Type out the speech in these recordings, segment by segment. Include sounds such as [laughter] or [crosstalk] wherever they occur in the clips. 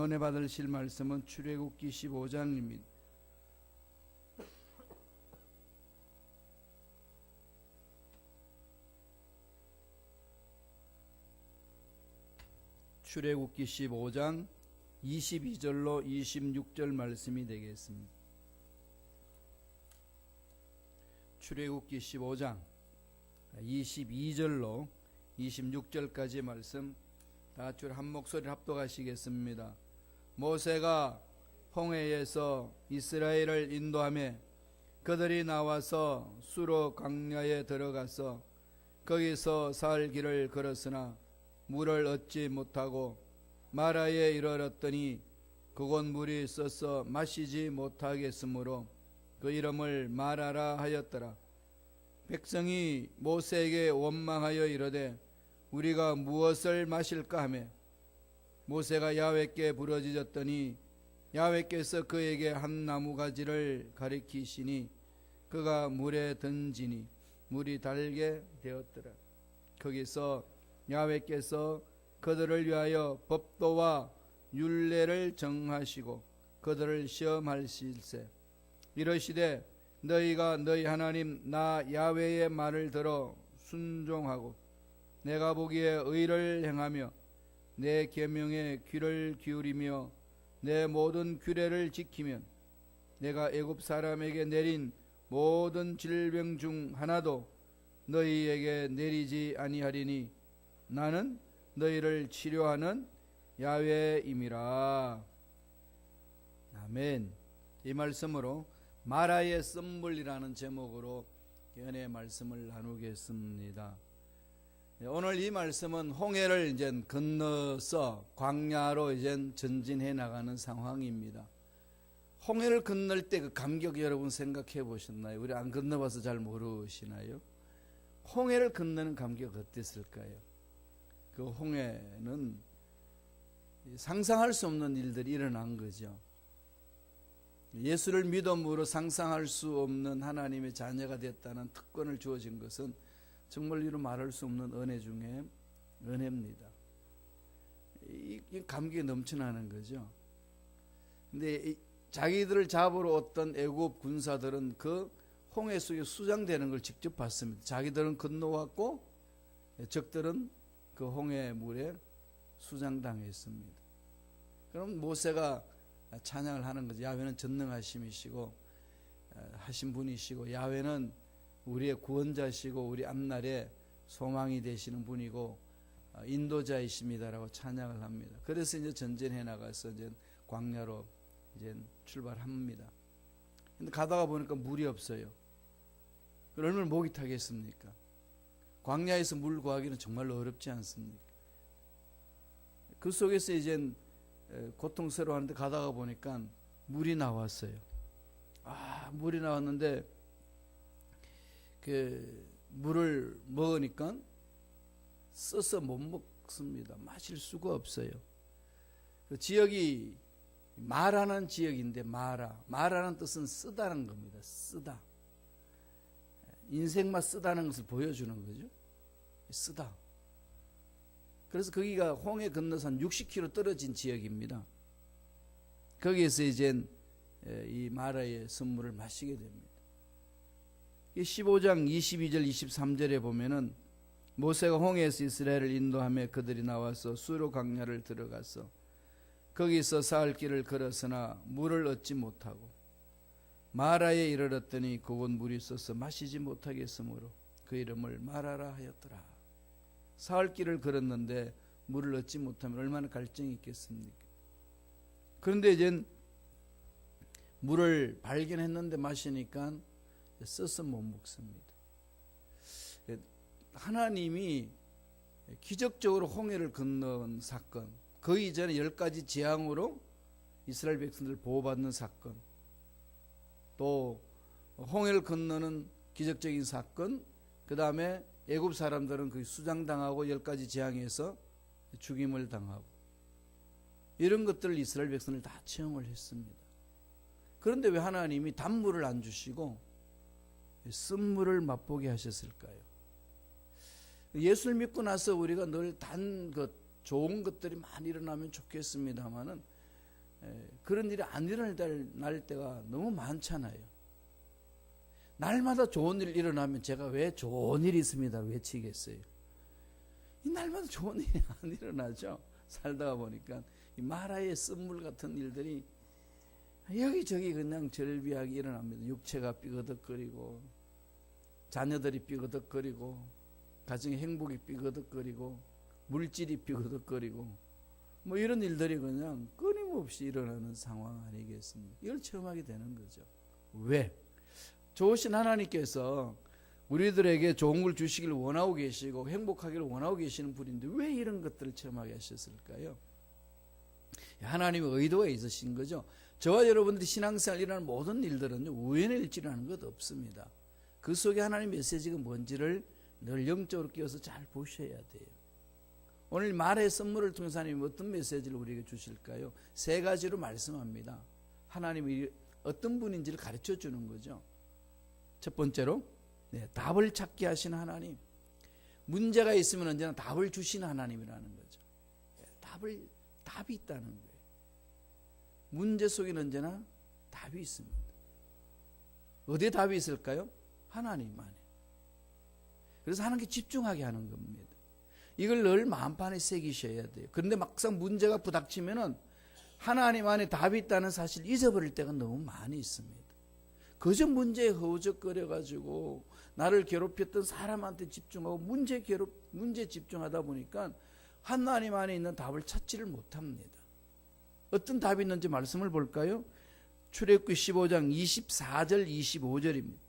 은혜 받으실 말씀은 출애굽기 15장입니다. 출애굽기 15장 22절로 26절 말씀이 되겠습니다. 출애굽기 15장 22절로 26절까지 말씀 다 같이 한 목소리 합독하시겠습니다. 모세가 홍해에서 이스라엘을 인도하며 그들이 나와서 수로 강야에 들어가서 거기서 살 길을 걸었으나 물을 얻지 못하고 마라에 이르렀더니 그곳 물이 있어서 마시지 못하겠으므로 그 이름을 마라라 하였더라. 백성이 모세에게 원망하여 이르되 우리가 무엇을 마실까 하며 모세가 야훼께 부르짖었더니 야훼께서 그에게 한 나무 가지를 가리키시니 그가 물에 던지니 물이 달게 되었더라. 거기서 야훼께서 그들을 위하여 법도와 율례를 정하시고 그들을 시험하실세 이러시되 너희가 너희 하나님 나 야훼의 말을 들어 순종하고 내가 보기에 의를 행하며 내 계명에 귀를 기울이며 내 모든 규례를 지키면 내가 애굽 사람에게 내린 모든 질병 중 하나도 너희에게 내리지 아니하리니 나는 너희를 치료하는 야훼임이라. 아멘. 이 말씀으로 마라의 썸물이라는 제목으로 연의 말씀을 나누겠습니다. 네, 오늘 이 말씀은 홍해를 이제 건너서 광야로 이제 전진해 나가는 상황입니다. 홍해를 건널 때 그 감격 여러분 생각해 보셨나요? 우리 안 건너봐서 잘 모르시나요? 홍해를 건너는 감격 어땠을까요? 그 홍해는 상상할 수 없는 일들이 일어난 거죠. 예수를 믿음으로 상상할 수 없는 하나님의 자녀가 됐다는 특권을 주어진 것은 정말 이루 말할 수 없는 은혜 중에 은혜입니다. 이, 이 감격이 넘쳐나는 거죠. 근데 자기들을 잡으러 어떤 애굽 군사들은 그 홍해 속에 수장되는 걸 직접 봤습니다. 자기들은 건너왔고 적들은 그 홍해 물에 수장당했습니다. 그럼 모세가 찬양을 하는 거죠. 야훼는 전능하심이시고 하신 분이시고 야훼는 우리의 구원자시고 우리 앞날에 소망이 되시는 분이고 인도자이십니다라고 찬양을 합니다. 그래서 이제 전진해 나가서 이제 광야로 이제 출발합니다. 근데 가다가 보니까 물이 없어요. 얼마나 목이 타겠습니까? 광야에서 물 구하기는 정말로 어렵지 않습니까? 그 속에서 이제 고통스러워하는데 가다가 보니까 물이 나왔어요. 아, 물이 나왔는데 그 물을 먹으니까 써서 못 먹습니다. 마실 수가 없어요. 그 지역이 마라는 지역인데 마라. 마라는 뜻은 쓰다는 겁니다. 쓰다. 인생만 쓰다는 것을 보여주는 거죠. 쓰다. 그래서 거기가 홍해 건너서 한 60km 떨어진 지역입니다. 거기에서 이제 이 마라의 선물을 마시게 됩니다. 15장 22절 23절에 보면은 모세가 홍해에서 이스라엘을 인도하며 그들이 나와서 수로 강야를 들어가서 거기서 사흘 길을 걸었으나 물을 얻지 못하고 마라에 이르렀더니 그곳 물이 있어서 마시지 못하겠으므로 그 이름을 마라라 하였더라. 사흘 길을 걸었는데 물을 얻지 못하면 얼마나 갈증이 있겠습니까? 그런데 이제 물을 발견했는데 마시니까 써서 못 먹습니다. 하나님이 기적적으로 홍해를 건넌 사건, 그 이전에 열 가지 재앙으로 이스라엘 백성들 보호받는 사건, 또 홍해를 건너는 기적적인 사건, 그 다음에 애굽 사람들은 그 수장당하고 열 가지 재앙에서 죽임을 당하고 이런 것들을 이스라엘 백성을 다 체험을 했습니다. 그런데 왜 하나님이 단물을 안 주시고 쓴물을 맛보게 하셨을까요? 예수를 믿고 나서 우리가 늘 단 것, 좋은 것들이 많이 일어나면 좋겠습니다만은 에, 그런 일이 안 일어날 때가 너무 많잖아요. 날마다 좋은 일 일어나면 제가 왜 좋은 일이 있습니다 외치겠어요. 이 날마다 좋은 일이 [laughs] 안 일어나죠. 살다가 보니까 이 마라의 쓴물 같은 일들이 여기저기 그냥 절비하게 일어납니다. 육체가 삐거덕거리고 자녀들이 삐거덕거리고 가정의 행복이 삐거덕거리고 물질이 삐거덕거리고 뭐 이런 일들이 그냥 끊임없이 일어나는 상황 아니겠습니까? 이걸 체험하게 되는 거죠. 왜? 좋으신 하나님께서 우리들에게 좋은 걸 주시길 원하고 계시고 행복하기를 원하고 계시는 분인데 왜 이런 것들을 체험하게 하셨을까요? 하나님의 의도가 있으신 거죠. 저와 여러분들이 신앙생활 일어나는 모든 일들은 우연의 일치라는 것 없습니다. 그 속에 하나님 메시지가 뭔지를 늘 영적으로 끼워서 잘 보셔야 돼요. 오늘 말의 선물을 통해서 하나님 어떤 메시지를 우리에게 주실까요? 세 가지로 말씀합니다. 하나님이 어떤 분인지를 가르쳐 주는 거죠. 첫 번째로 네, 답을 찾게 하시는 하나님. 문제가 있으면 언제나 답을 주시는 하나님이라는 거죠. 네, 답을 답이 있다는 거예요. 문제 속에는 언제나 답이 있습니다. 어디에 답이 있을까요? 하나님 안에. 그래서 하나님께 집중하게 하는 겁니다. 이걸 늘 마음판에 새기셔야 돼요. 그런데 막상 문제가 부닥치면은 하나님 안에 답이 있다는 사실 잊어버릴 때가 너무 많이 있습니다. 그저 문제에 허우적거려 가지고 나를 괴롭혔던 사람한테 집중하고 문제 괴롭 문제 집중하다 보니까 하나님 안에 있는 답을 찾지를 못합니다. 어떤 답이 있는지 말씀을 볼까요? 출애굽기 15장 24절 25절입니다.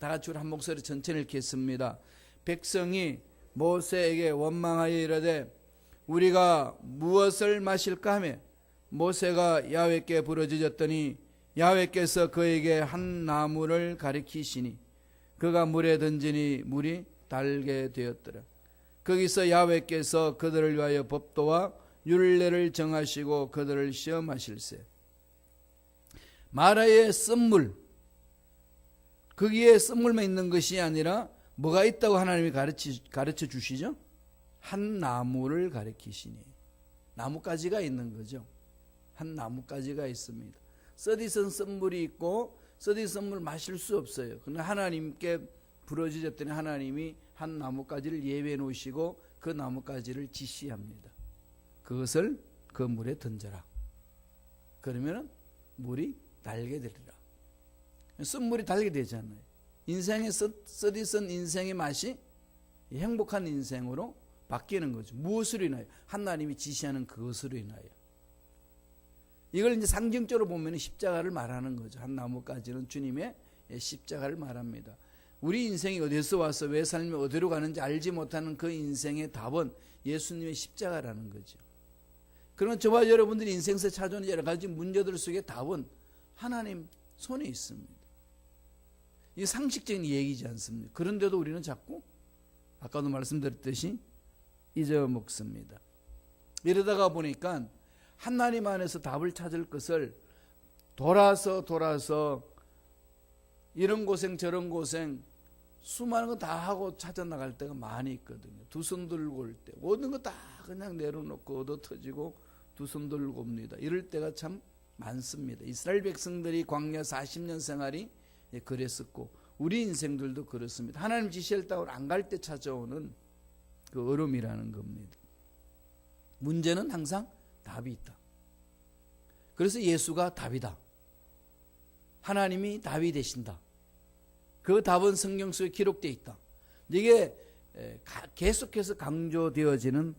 다 같이 한 목소리 전체를 읽겠습니다. 백성이 모세에게 원망하여 이르되 우리가 무엇을 마실까 하며 모세가 야훼께 부르짖었더니 야훼께서 그에게 한 나무를 가리키시니 그가 물에 던지니 물이 달게 되었더라. 거기서 야훼께서 그들을 위하여 법도와 율례를 정하시고 그들을 시험하실세. 마라의 쓴물 거기에 쓴물만 있는 것이 아니라 뭐가 있다고 하나님이 가르치, 가르쳐 주시죠? 한 나무를 가리키시니 나뭇가지가 있는 거죠. 한 나뭇가지가 있습니다. 써디선 쓴물이 있고 써디선 물 마실 수 없어요. 그러나 하나님께 부러지셨더니 하나님이 한 나뭇가지를 예외 놓으시고 그 나뭇가지를 지시합니다. 그것을 그 물에 던져라. 그러면 물이 달게 되리라. 쓴물이 달게 되잖아요. 인생의 써, 써디쓴 인생의 맛이 행복한 인생으로 바뀌는 거죠. 무엇으로 인하여? 하나님이 지시하는 그것으로 인하여. 이걸 이제 상징적으로 보면 십자가를 말하는 거죠. 한 나무까지는 주님의 십자가를 말합니다. 우리 인생이 어디서 와서 왜 삶이 어디로 가는지 알지 못하는 그 인생의 답은 예수님의 십자가라는 거죠. 그러면 저와 여러분들이 인생에서 찾아오는 여러 가지 문제들 속에 답은 하나님 손에 있습니다. 이 상식적인 얘기지 않습니까? 그런데도 우리는 자꾸 아까도 말씀드렸듯이 잊어먹습니다. 이러다가 보니까 하나님 안에서 답을 찾을 것을 돌아서 돌아서 이런 고생 저런 고생 수많은 거 다 하고 찾아 나갈 때가 많이 있거든요. 두 손 들고 올 때, 모든 거 다 그냥 내려놓고 얻어 터지고 두 손 들고 옵니다. 이럴 때가 참 많습니다. 이스라엘 백성들이 광야 40년 생활이 그랬었고 우리 인생들도 그렇습니다. 하나님 지시할 땅으로 안갈 때 찾아오는 그 얼음이라는 겁니다. 문제는 항상 답이 있다. 그래서 예수가 답이다. 하나님이 답이 되신다. 그 답은 성경 속에 기록되어 있다. 이게 계속해서 강조되어지는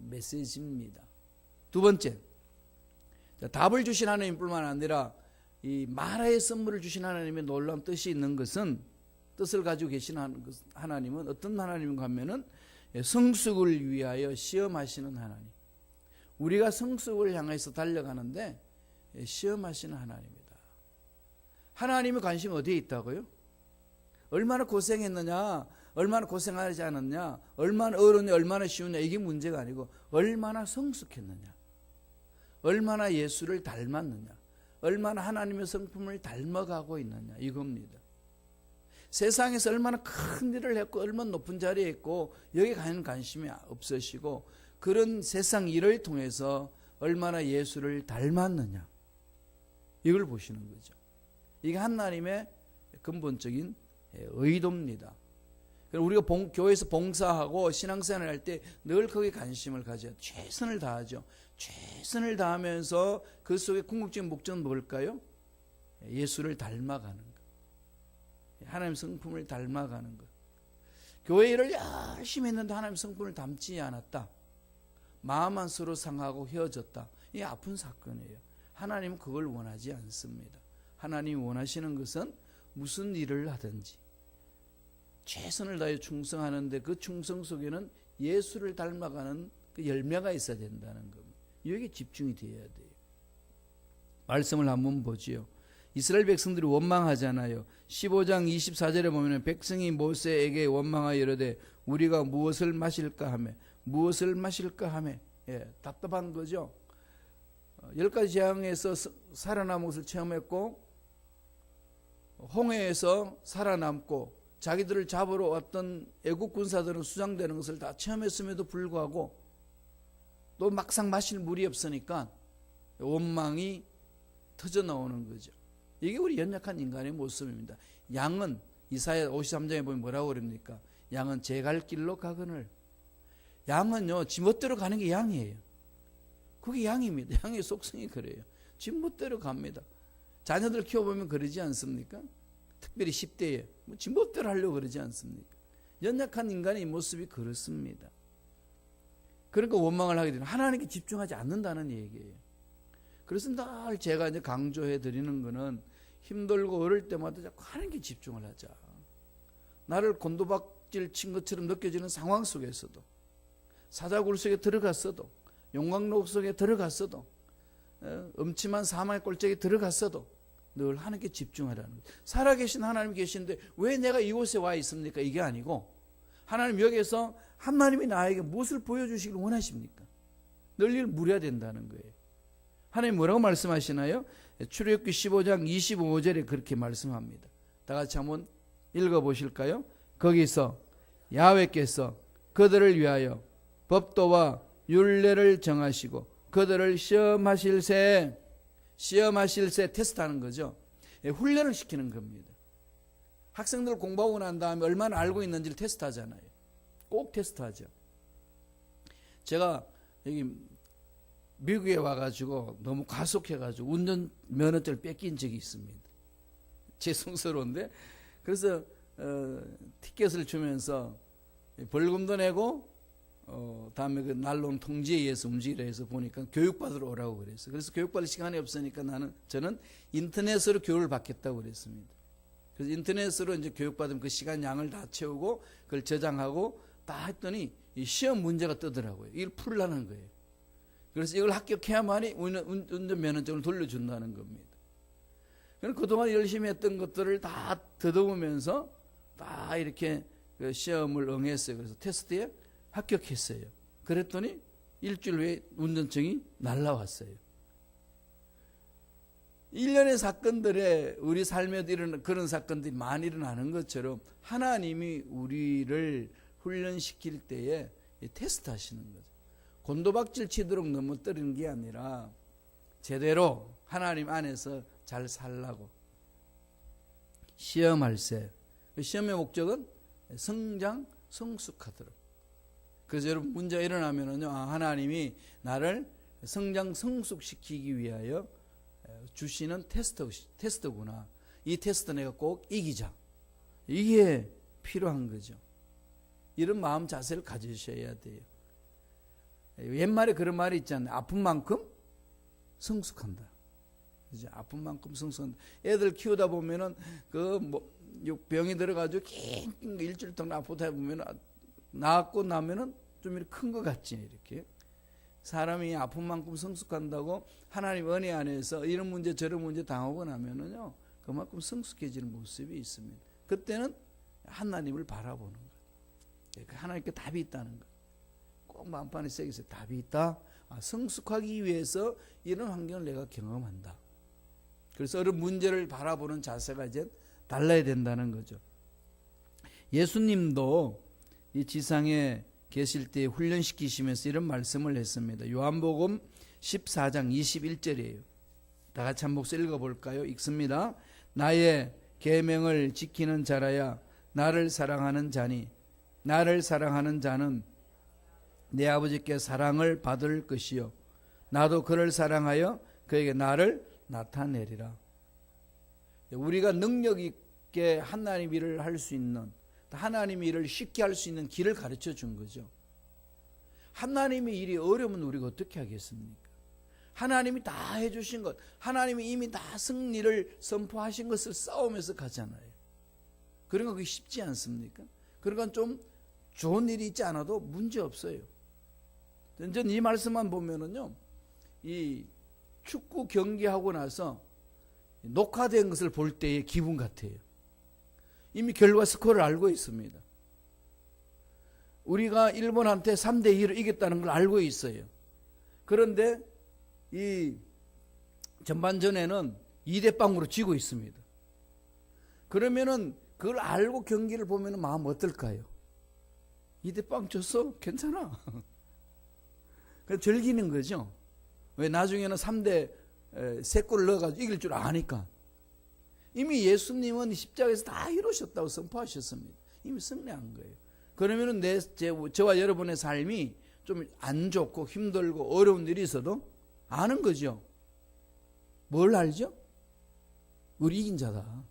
메시지입니다. 두 번째, 답을 주신 하나님뿐만 아니라 이 마라의 선물을 주신 하나님의 놀라운 뜻이 있는 것은 뜻을 가지고 계신 하나님은 어떤 하나님인가 하면은 성숙을 위하여 시험하시는 하나님. 우리가 성숙을 향해서 달려가는데 시험하시는 하나님이다. 하나님의 관심이 어디에 있다고요? 얼마나 고생했느냐, 얼마나 고생하지 않았냐, 얼마나 어려웠냐, 얼마나 쉬웠냐, 이게 문제가 아니고, 얼마나 성숙했느냐, 얼마나 예수를 닮았느냐, 얼마나 하나님의 성품을 닮아가고 있느냐, 이겁니다. 세상에서 얼마나 큰 일을 했고, 얼마나 높은 자리에 있고, 여기 가는 관심이 없으시고, 그런 세상 일을 통해서 얼마나 예수를 닮았느냐. 이걸 보시는 거죠. 이게 하나님의 근본적인 의도입니다. 우리가 봉, 교회에서 봉사하고 신앙생활 할때 늘 거기에 관심을 가져야 최선을 다하죠. 최선을 다하면서 그 속에 궁극적인 목적은 뭘까요? 예수를 닮아가는 것. 하나님 성품을 닮아가는 것. 교회 일을 열심히 했는데 하나님 성품을 닮지 않았다. 마음만 서로 상하고 헤어졌다. 이 아픈 사건이에요. 하나님은 그걸 원하지 않습니다. 하나님이 원하시는 것은 무슨 일을 하든지 최선을 다해 충성하는데 그 충성 속에는 예수를 닮아가는 그 열매가 있어야 된다는 겁니다. 여기에 집중이 되어야 돼요. 말씀을 한번 보지요. 이스라엘 백성들이 원망하잖아요. 15장 24절에 보면 백성이 모세에게 원망하여 이르되 우리가 무엇을 마실까 하며 무엇을 마실까 하며 예, 답답한 거죠. 어, 열 가지 재앙에서 살아남은 것을 체험했고 홍해에서 살아남고 자기들을 잡으러 왔던 애국 군사들은 수장되는 것을 다 체험했음에도 불구하고 또 막상 마실 물이 없으니까 원망이 터져 나오는 거죠. 이게 우리 연약한 인간의 모습입니다. 양은 이사야 53장에 보면 뭐라고 그럽니까? 양은 제 갈 길로 가거늘. 양은요, 지멋대로 가는 게 양이에요. 그게 양입니다. [laughs] 양의 속성이 그래요. 지멋대로 갑니다. 자녀들 키워보면 그러지 않습니까? 특별히 10대에 뭐 지멋대로 하려고 그러지 않습니까? 연약한 인간의 모습이 그렇습니다. 그러니까 원망을 하게 되는 하나님께 집중하지 않는다는 얘기예요. 그래서 늘 제가 이제 강조해 드리는 거는 힘들고 어릴 때마다 자꾸 하나님께 집중을 하자. 나를 곤도박질 친 것처럼 느껴지는 상황 속에서도 사자굴 속에 들어갔어도 용광로 속에 들어갔어도 어, 음침한 사망의 꼴짝에 들어갔어도 늘 하나님께 집중하라는 거예요. 살아계신 하나님 계신데 왜 내가 이곳에 와 있습니까? 이게 아니고 하나님 여기에서 하나님이 나에게 무엇을 보여주시길 원하십니까? 늘 이를 물어야 된다는 거예요. 하나님 뭐라고 말씀하시나요? 출애굽기 15장 25절에 그렇게 말씀합니다. 다 같이 한번 읽어 보실까요? 거기서 야훼께서 그들을 위하여 법도와 율례를 정하시고 그들을 시험하실새 시험하실새 테스트하는 거죠. 예, 훈련을 시키는 겁니다. 학생들 공부하고 난 다음에 얼마나 알고 있는지를 테스트하잖아요. 꼭 테스트하죠. 제가 여기 미국에 와가지고 너무 과속해가지고 운전 면허증을 뺏긴 적이 있습니다. [laughs] 죄송스러운데 그래서 어, 티켓을 주면서 벌금도 내고 어, 다음에 그 날로온 통지에 의해서 움직이라 해서 보니까 교육받으러 오라고 그랬어요. 그래서 교육받을 시간이 없으니까 나는 저는 인터넷으로 교육을 받겠다고 그랬습니다. 그래서 인터넷으로 이제 교육받으면 그 시간 양을 다 채우고 그걸 저장하고 다 했더니 이 시험 문제가 뜨더라고요. 이걸 풀라는 거예요. 그래서 이걸 합격해야만이 운전 면허증을 돌려준다는 겁니다. 그럼 그동안 열심히 했던 것들을 다 더듬으면서 다 이렇게 그 시험을 응했어요. 그래서 테스트에 합격했어요. 그랬더니 일주일 후에 운전증이 날라왔어요. 일련의 사건들에 우리 삶에도 일어나 그런 사건들이 많이 일어나는 것처럼 하나님이 우리를 훈련시킬 때에 테스트 하시는 거죠. 곤도박질 치도록 넘어뜨리는 게 아니라 제대로 하나님 안에서 잘 살라고 시험할세. 그 시험의 목적은 성장, 성숙하도록. 그래서 여러분 문제가 일어나면은요, 아, 하나님이 나를 성장, 성숙시키기 위하여 주시는 테스트, 테스트구나. 이 테스트 내가 꼭 이기자. 이게 필요한 거죠. 이런 마음 자세를 가지셔야 돼요. 옛말에 그런 말이 있잖아요. 아픈 만큼 성숙한다. 이제 아픈 만큼 성숙한다. 애들 키우다 보면은 그뭐 병이 들어가지고 긴 일주일 동안 아프다 보면 나았고 나면은 좀 이렇게 큰 것 같지 이렇게. 사람이 아픈 만큼 성숙한다고 하나님 은혜 안에서 이런 문제 저런 문제 당하고 나면은요 그만큼 성숙해지는 모습이 있습니다. 그때는 하나님을 바라보는 것. 하나님께 답이 있다는 것. 꼭 마음판에 새기세요. 답이 있다. 아, 성숙하기 위해서 이런 환경을 내가 경험한다. 그래서 어느 문제를 바라보는 자세가 이제 달라야 된다는 거죠. 예수님도 이 지상에 계실 때 훈련시키시면서 이런 말씀을 했습니다. 요한복음 14장 21절이에요. 다 같이 한 목소리 읽어볼까요? 읽습니다. 나의 계명을 지키는 자라야 나를 사랑하는 자니 나를 사랑하는 자는 내 아버지께 사랑을 받을 것이요 나도 그를 사랑하여 그에게 나를 나타내리라. 우리가 능력 있게 하나님 일을 할 수 있는 하나님 일을 쉽게 할 수 있는 길을 가르쳐 준 거죠. 하나님의 일이 어려우면 우리가 어떻게 하겠습니까? 하나님이 다 해주신 것, 하나님이 이미 다 승리를 선포하신 것을 싸우면서 가잖아요. 그런 거 그게 쉽지 않습니까? 그러니까 좀 좋은 일이 있지 않아도 문제 없어요. 전이 말씀만 보면은요, 이 축구 경기하고 나서 녹화된 것을 볼 때의 기분 같아요. 이미 결과 스코어를 알고 있습니다. 우리가 일본한테 3대 2로 이겼다는 걸 알고 있어요. 그런데 이 전반전에는 2대 0으로 지고 있습니다. 그러면은 그걸 알고 경기를 보면 마음 어떨까요? 2대 0 졌어? 괜찮아. [laughs] 그 즐기는 거죠. 왜 나중에는 3대 3골을 넣어가지고 이길 줄 아니까. 이미 예수님은 십자가에서 다 이루셨다고 선포하셨습니다. 이미 승리한 거예요. 그러면은 내, 제, 저와 여러분의 삶이 좀 안 좋고 힘들고 어려운 일이 있어도 아는 거죠. 뭘 알죠? 우리 이긴 자다.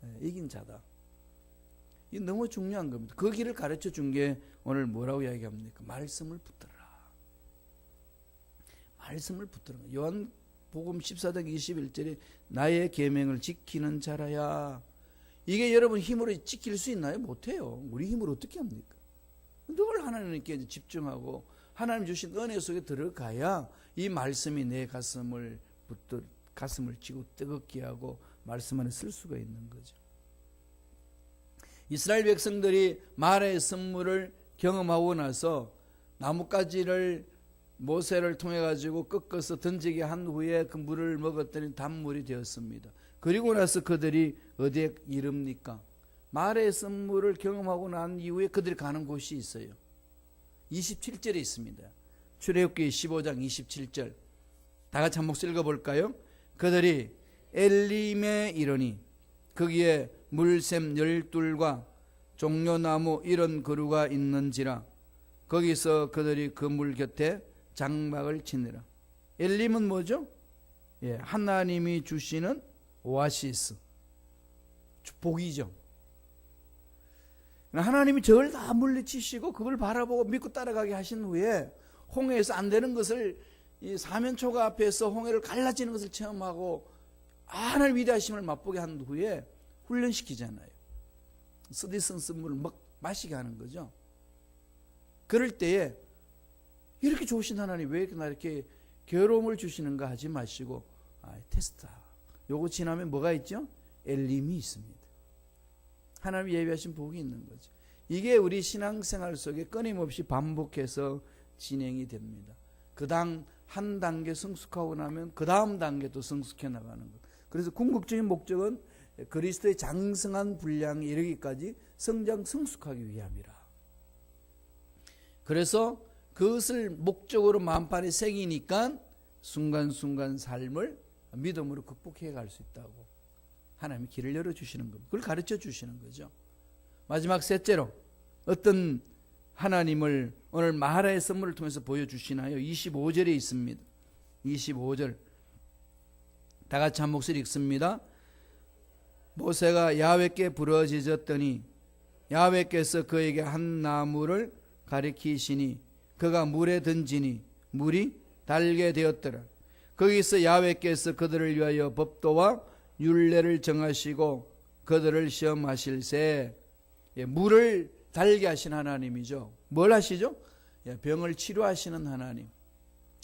네, 이긴 자다. 이 너무 중요한 겁니다. 그 길을 가르쳐 준 게 오늘 뭐라고 이야기합니까? 말씀을 붙들어라. 말씀을 붙들어. 요한 복음 14장 21절에 나의 계명을 지키는 자라야. 이게 여러분 힘으로 지킬 수 있나요? 못해요. 우리 힘으로 어떻게 합니까? 늘 하나님께 집중하고 하나님 주신 은혜 속에 들어가야 이 말씀이 내 가슴을 붙들 가슴을 쥐고 뜨겁게 하고 말씀 안에 쓸 수가 있는 거죠. 이스라엘 백성들이 말의 선물을 경험하고 나서 나뭇가지를 모세를 통해 가지고 꺾어서 던지게 한 후에 그 물을 먹었더니 단물이 되었습니다. 그리고 나서 그들이 어디에 이릅니까? 말의 선물을 경험하고 난 이후에 그들이 가는 곳이 있어요. 27절에 있습니다. 출애굽기 15장 27절. 다 같이 한 목소리 읽어 볼까요? 그들이 엘림에 이르니 거기에 물샘 열둘과 종려나무 이런 그루가 있는지라 거기서 그들이 그 물 곁에 장막을 치느라 엘림은 뭐죠? 예, 하나님이 주시는 오아시스 복이죠. 하나님이 저를 다 물리치시고 그걸 바라보고 믿고 따라가게 하신 후에 홍해에서 안 되는 것을 이 사면초가 앞에서 홍해를 갈라지는 것을 체험하고 하나님 위대하심을 맛보게 한 후에 훈련시키잖아요. 쓰디쓴 물을 막 마시게 하는 거죠. 그럴 때에 이렇게 좋으신 하나님 왜 이렇게 나 이렇게 괴로움을 주시는가 하지 마시고 아, 테스트다. 요거 지나면 뭐가 있죠? 엘림이 있습니다. 하나님 예비하신 복이 있는 거죠. 이게 우리 신앙생활 속에 끊임없이 반복해서 진행이 됩니다. 그당 한 단계 성숙하고 나면 그 다음 단계도 성숙해 나가는 것. 그래서 궁극적인 목적은 그리스도의 장성한 분량에 이르기까지 성장 성숙하기 위함이라. 그래서 그것을 목적으로 만판에 새기니까 순간순간 삶을 믿음으로 극복해 갈 수 있다고 하나님이 길을 열어 주시는 겁니다. 그걸 가르쳐 주시는 거죠. 마지막 셋째로 어떤 하나님을 오늘 마하라의 선물을 통해서 보여주시나요? 25절에 있습니다. 25절 다 같이 한 목소리 읽습니다. 모세가 야외께 부러지졌더니 야외께서 그에게 한 나무를 가리키시니 그가 물에 던지니 물이 달게 되었더라. 거기서 야외께서 그들을 위하여 법도와 율례를 정하시고 그들을 시험하실세 예, 물을 달게 하신 하나님이죠. 뭘 하시죠? 예, 병을 치료하시는 하나님.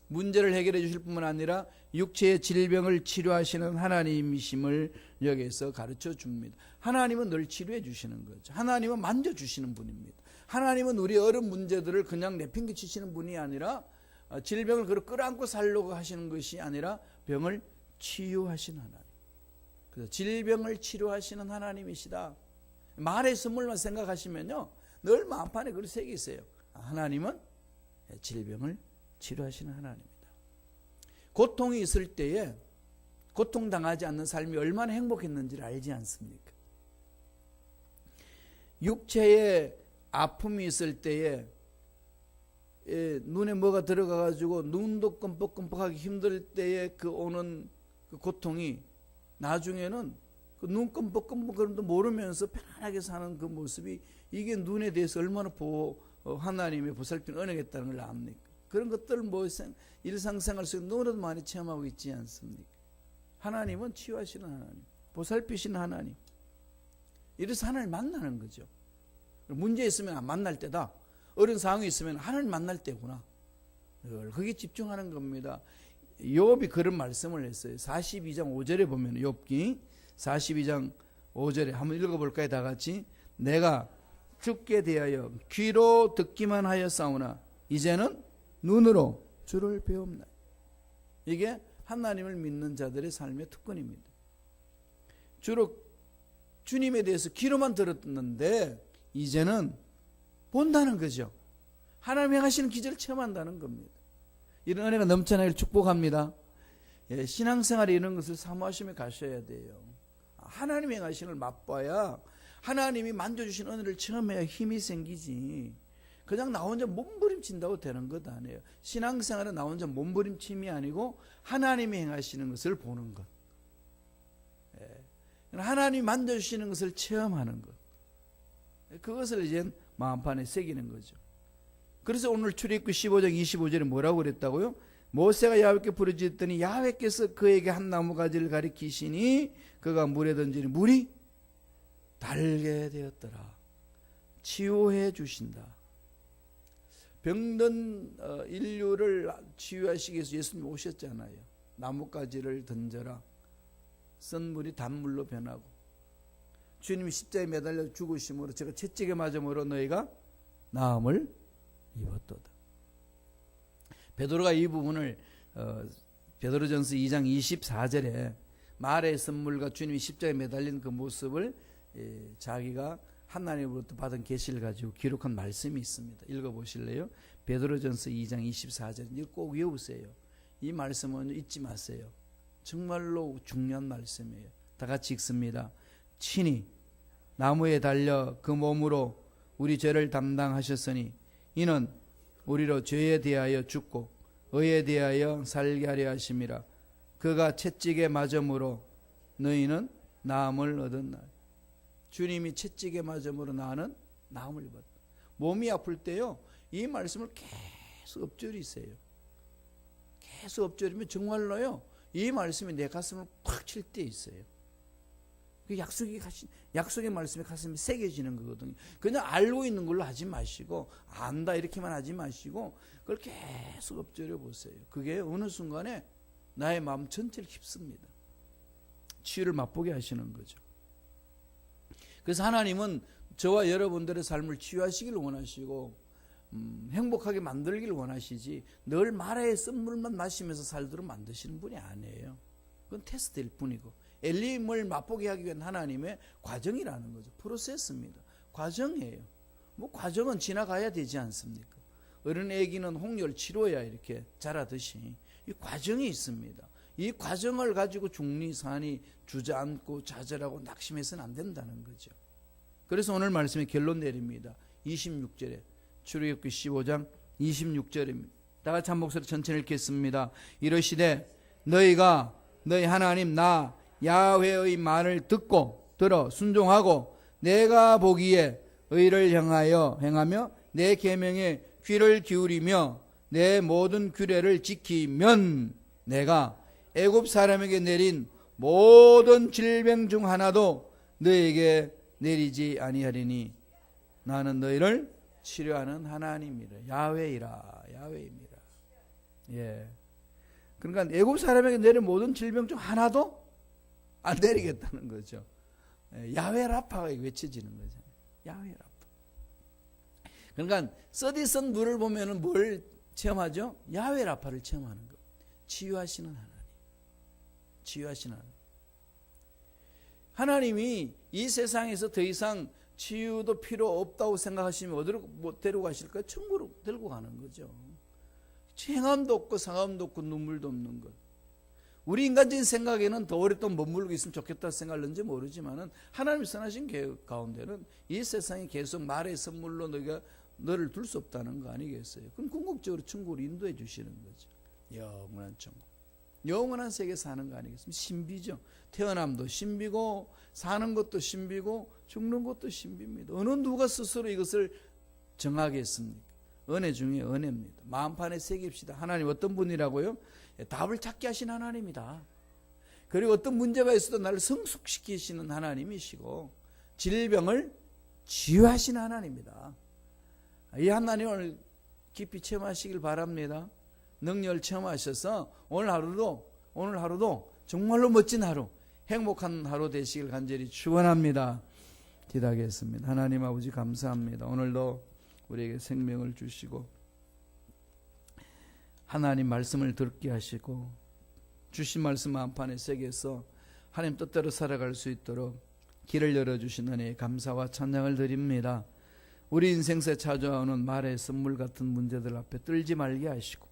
문제를 해결해 주실 뿐만 아니라 육체의 질병을 치료하시는 하나님이심을 여기서 가르쳐 줍니다. 하나님은 늘 치료해 주시는 거죠. 하나님은 만져 주시는 분입니다. 하나님은 우리 어려운 문제들을 그냥 내팽개치시는 분이 아니라 어, 질병을 그걸 끌어안고 살려고 하시는 것이 아니라 병을 치유하신 하나님. 그래서 질병을 치료하시는 하나님이시다. 말의 선물만 생각하시면요. 늘 마음판에 그걸 새기세요. 하나님은 질병을 치료하시는 하나님이다. 고통이 있을 때에 고통당하지 않는 삶이 얼마나 행복했는지를 알지 않습니까? 육체에 아픔이 있을 때에 예, 눈에 뭐가 들어가 가지고 눈도 끔뻑끔뻑하기 힘들 때에 그 오는 그 고통이 나중에는 그 눈 끔뻑끔뻑 그런도 모르면서 편안하게 사는 그 모습이 이게 눈에 대해서 얼마나 보호 어, 하나님의 보살핀 은혜겠다는 걸 압니까? 그런 것들 뭐 생- 일상생활 속에 너무나도 많이 체험하고 있지 않습니까? 하나님은 치유하시는 하나님, 보살피시는 하나님. 이래서 하나님 만나는 거죠. 문제 있으면 안 만날 때다. 어려운 상황이 있으면 하나님 만날 때구나. 늘 거기에 집중하는 겁니다. 욥이 그런 말씀을 했어요. 42장 5절에 보면 욥기 42장 5절에 한번 읽어볼까요? 다 같이 내가 죽게 대하여 귀로 듣기만 하였사오나 이제는 눈으로 주를 배웁나. 이게 하나님을 믿는 자들의 삶의 특권입니다. 주로 주님에 대해서 귀로만 들었는데 이제는 본다는 거죠. 하나님 행하시는 기절을 체험한다는 겁니다. 이런 은혜가 넘쳐나길 축복합니다. 예, 신앙생활에 이런 것을 사모하시며 가셔야 돼요. 하나님 걸 맛봐야 하나님이 만져주신 은혜를 체험해야 힘이 생기지. 그냥 나 혼자 몸부림친다고 되는 것 아니에요. 신앙생활은 나 혼자 몸부림침이 아니고 하나님이 행하시는 것을 보는 것. 예, 하나님이 만져주시는 것을 체험하는 것. 그것을 이제 마음판에 새기는 거죠. 그래서 오늘 출애굽기 15장 25절에 뭐라고 그랬다고요? 모세가 야훼께 부르짖더니 야훼께서 그에게 한 나무 가지를 가리키시니 그가 물에 던지니 물이 달게 되었더라. 치유해 주신다. 병든 어, 인류를 치유하시기 위해서 예수님 오셨잖아요. 나뭇가지를 던져라. 쓴 물이 단물로 변하고 주님이 십자에 매달려 죽으심으로 제가 채찍에 맞음으로 너희가 나음을 입었도다. 베드로가 이 부분을 어, 베드로전서 2장 24절에 말의 선물과 주님이 십자에 매달린 그 모습을 예, 자기가 하나님으로부터 받은 계시를 가지고 기록한 말씀이 있습니다. 읽어 보실래요? 베드로전서 2장 24절 이거 꼭 외우세요. 이 말씀은 잊지 마세요. 정말로 중요한 말씀이에요. 다 같이 읽습니다. 친히 나무에 달려 그 몸으로 우리 죄를 담당하셨으니 이는 우리로 죄에 대하여 죽고 의에 대하여 살게 하려 하심이라. 그가 채찍에 맞음으로 너희는 나음을 얻었나 주님이 채찍에 맞음으로 나는 나음을 입었다. 몸이 아플 때요 이 말씀을 계속 엎드리세요. 계속 엎드리면 정말로요 이 말씀이 내 가슴을 팍칠때 있어요 그 약속이 가시, 약속의 말씀이 가슴에 새겨지는 거거든요. 그냥 알고 있는 걸로 하지 마시고 안다 이렇게만 하지 마시고 그걸 계속 엎드려 보세요. 그게 어느 순간에 나의 마음 전체를 휩습니다. 치유를 맛보게 하시는 거죠. 그래서 하나님은 저와 여러분들의 삶을 치유하시길 원하시고 음, 행복하게 만들길 원하시지 늘 마라의 쓴물만 마시면서 살도록 만드시는 분이 아니에요. 그건 테스트일 뿐이고 엘림을 맛보게 하기 위한 하나님의 과정이라는 거죠. 프로세스입니다. 과정이에요. 뭐 과정은 지나가야 되지 않습니까? 어른 애기는 홍열 치료야 이렇게 자라듯이 이 과정이 있습니다. 이 과정을 가지고 중리산이 주저앉고 좌절하고 낙심해서는 안 된다는 거죠. 그래서 오늘 말씀에 결론 내립니다. 26절에 출애굽기 15장 26절입니다. 다 같이 한 목소리 천천히 읽겠습니다. 이러시되 너희가 너희 하나님 나 야훼의 말을 듣고 들어 순종하고 내가 보기에 의를 향하여 행하며 내 계명에 귀를 기울이며 내 모든 규례를 지키면 내가 애굽 사람에게 내린 모든 질병 중 하나도 너에게 내리지 아니하리니 나는 너희를 치료하는 하나님이라 야훼이라 야훼입니다. 예. 그러니까 애굽 사람에게 내린 모든 질병 중 하나도 안 내리겠다는 거죠. 예, 야훼 라파가 외쳐지는 거잖아요. 야훼 라파. 그러니까 써디쓴 물을 보면은 뭘 체험하죠? 야훼 라파를 체험하는 거. 치유하시는 하나님. 치유하시는 하나님. 하나님이 이 세상에서 더 이상 치유도 필요 없다고 생각하시면 어디로 뭐 데리고 가실까요? 천국으로 데리고 가는 거죠. 행함도 없고 상함도 없고 눈물도 없는 것. 우리 인간적인 생각에는 더 오랫동안 머물고 있으면 좋겠다 생각을는지 모르지만은 하나님이 선하신 계획 가운데는 이 세상이 계속 말의 선물로 너희가 너를 둘 수 없다는 거 아니겠어요? 그럼 궁극적으로 천국을 인도해 주시는 거죠. 영원한 천국. 영원한 세계 사는 거 아니겠습니까? 신비죠. 태어남도 신비고 사는 것도 신비고 죽는 것도 신비입니다. 어느 누가 스스로 이것을 정하겠습니까? 은혜 중에 은혜입니다. 마음판에 새깁시다. 하나님 어떤 분이라고요? 예, 답을 찾게 하신 하나님이다. 그리고 어떤 문제가 있어도 나를 성숙시키시는 하나님이시고 질병을 치유하시는 하나님이다. 이 하나님을 깊이 체험하시길 바랍니다. 능력을 체험하셔서 오늘 하루도 오늘 하루도 정말로 멋진 하루, 행복한 하루 되시길 간절히 축원합니다. 기도하겠습니다. 하나님 아버지 감사합니다. 오늘도 우리에게 생명을 주시고 하나님 말씀을 듣게 하시고 주신 말씀 한판에 새겨서 하나님 뜻대로 살아갈 수 있도록 길을 열어주신 은혜에 감사와 찬양을 드립니다. 우리 인생에 찾아오는 말의 선물 같은 문제들 앞에 떨지 말게 하시고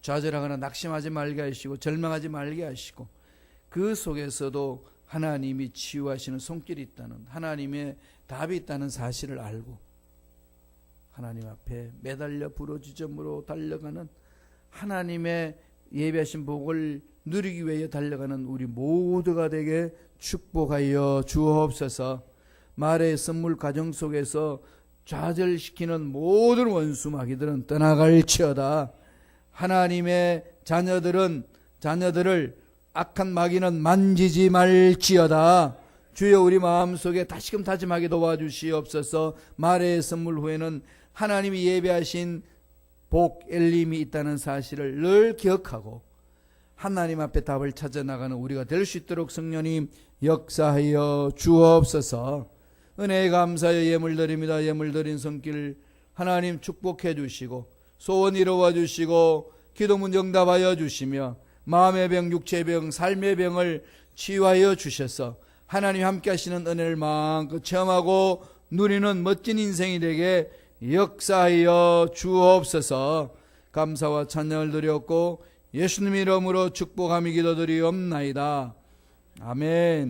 좌절하거나 낙심하지 말게 하시고 절망하지 말게 하시고 그 속에서도 하나님이 치유하시는 손길이 있다는 하나님의 답이 있다는 사실을 알고 하나님 앞에 매달려 부러지점으로 달려가는 하나님의 예배하신 복을 누리기 위해 달려가는 우리 모두가 되게 축복하여 주옵소서. 말의 선물 가정 속에서 좌절시키는 모든 원수 마귀들은 떠나갈지어다. 하나님의 자녀들은 자녀들을 악한 마귀는 만지지 말지어다. 주여 우리 마음속에 다시금 다짐하게 도와주시옵소서. 말의 선물 후에는 하나님이 예배하신 복 엘림이 있다는 사실을 늘 기억하고 하나님 앞에 답을 찾아 나가는 우리가 될 수 있도록 성령님 역사하여 주옵소서. 은혜에 감사하여 예물 드립니다. 예물 드린 손길 하나님 축복해 주시고 소원 이루어 주시고 기도문 응답하여 주시며 마음의 병, 육체의 병, 삶의 병을 치유하여 주셔서 하나님 함께 하시는 은혜를 마음껏 체험하고 누리는 멋진 인생이 되게 역사하여 주옵소서 감사와 찬양을 드렸고 예수님 이름으로 축복함이 기도드리옵나이다. 아멘.